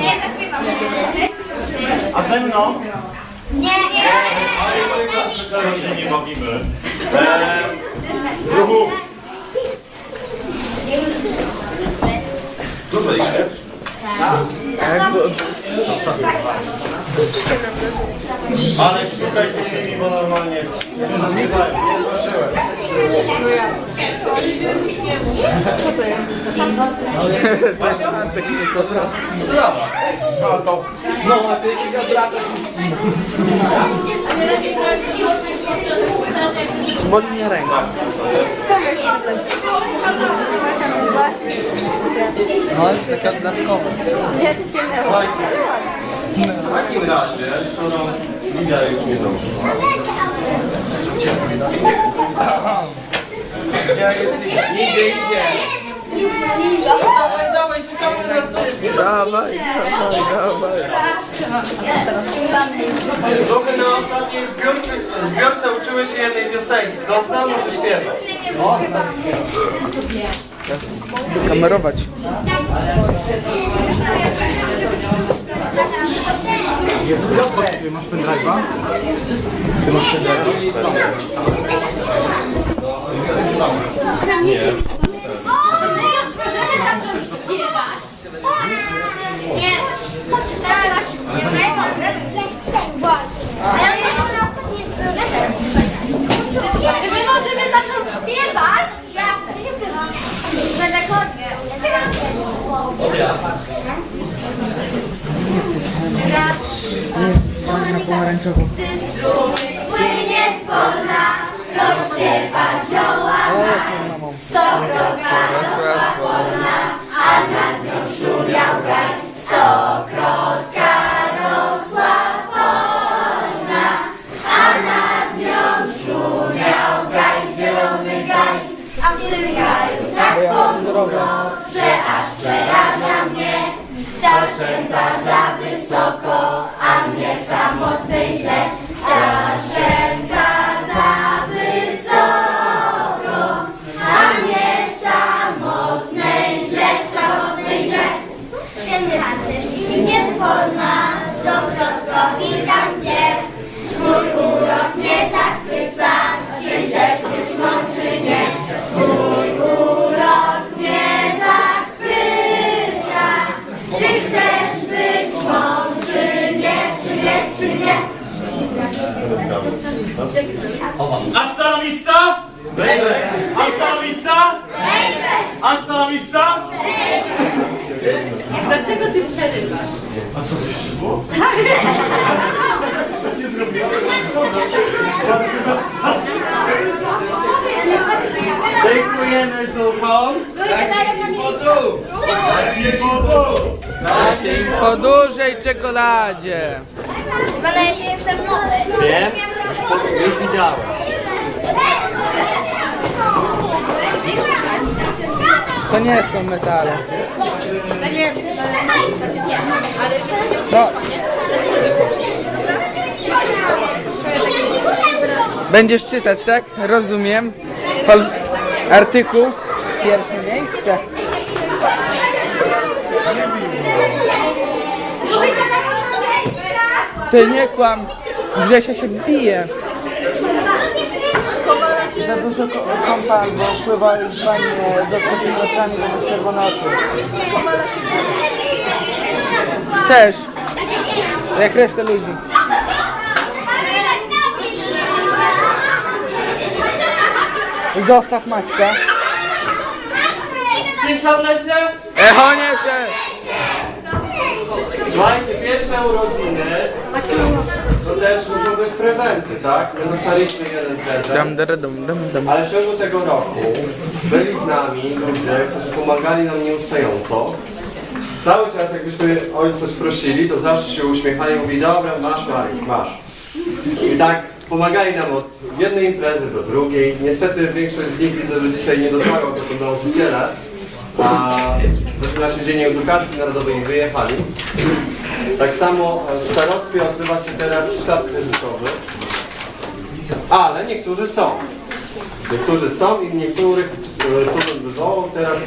Nie, zaśpiewam. A ze mną? Nie, nie. Ale moje klasy teraz się nie bawimy. Eee, ruchu. Dużo ich jest? Ale szukaj innymi, bo normalnie nie zaśpiewają. Nie zobaczyłem. Boli mnie ręka. No, taka blaskowa. Słuchajcie, w takim razie, skoro Lidia już nie doszła. Idzie, idzie. Dawaj, dawaj, czekamy na ciebie. Dawaj, dawaj, dawaj. Trochę na ostatniej zbiórce, zbiórce uczyły się jednej piosenki. Kto zna, może śpiewać. Kamerować. Masz pendrive'a? Ty masz pendrive'a? Nie. O, my już możemy zacząć śpiewać. Nie, poczekaj. Nie, dobrze. Ale ona nie Czy my możemy zacząć śpiewać? Ja nie śpiewam. Będę konie. Na pomarańczową. Sokol Karasra Polna Anan Hasta la vista? Baby. Hasta la vista? Hasta la vista? Dlaczego ty przerywasz? Dziękujemy Zuchom. Dajcie im po dużej czekoladzie. Ale nie jestem nowy. Wiem, już, po- już widziałem. To nie są metale. Nie, ale Co? Będziesz czytać, tak? Rozumiem. Pol... Artykuł. Pierwsze miejsce. Ty nie kłam. Grzesia się bije. Za dużo ko- kąpa albo pływa w banie do oczami, bo ma czerwone oczy. Też. Jak reszta ludzi. Zostaw Maćka. Ciszą na się? Echo nie się. Słuchajcie, pierwsze urodziny to też muszą być prezenty, tak? My dostaliśmy jeden prezent. Dam, dam, dam, dam, dam. Ale w ciągu tego roku byli z nami ludzie, którzy pomagali nam nieustająco. Cały czas jakbyśmy o coś prosili, to zawsze się uśmiechali i mówili, dobra, masz Mariusz, masz. I tak pomagali nam od jednej imprezy do drugiej. Niestety większość z nich widzę, że dzisiaj nie dotarło do nauczyciela, a zaczyna się Dzień Edukacji Narodowej i wyjechali. Tak samo w starostwie odbywa się teraz sztab kryzysowy. Ale niektórzy są. Niektórzy są i niektórych, e, którzy wywołał teraz